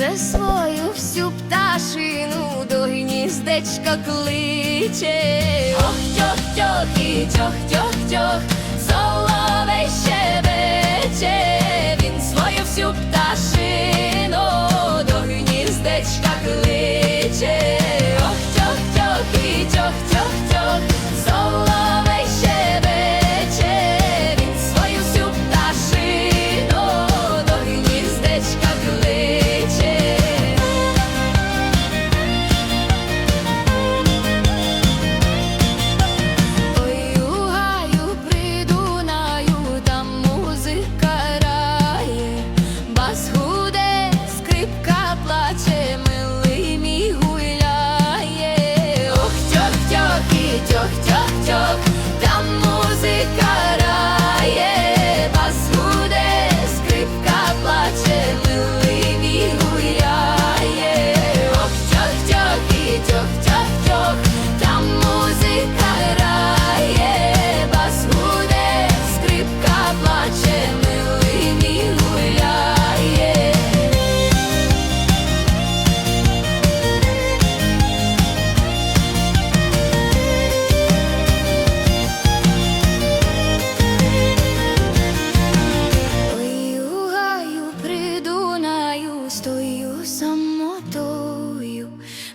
вже свою всю пташину до гніздечка кличе. Ох, тьох, тьох і тьох, тьох, тьох, соловей щебече, він свою всю пташину до гніздечка кличе. Ох, тьох, тьох і тьох, тьох, тьох.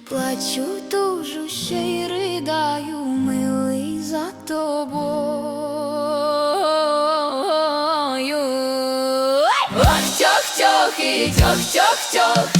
Плачу тужу, ще й ридаю, милий за тобою. Ох, тьох, тьох і тьох, тьох, тьох,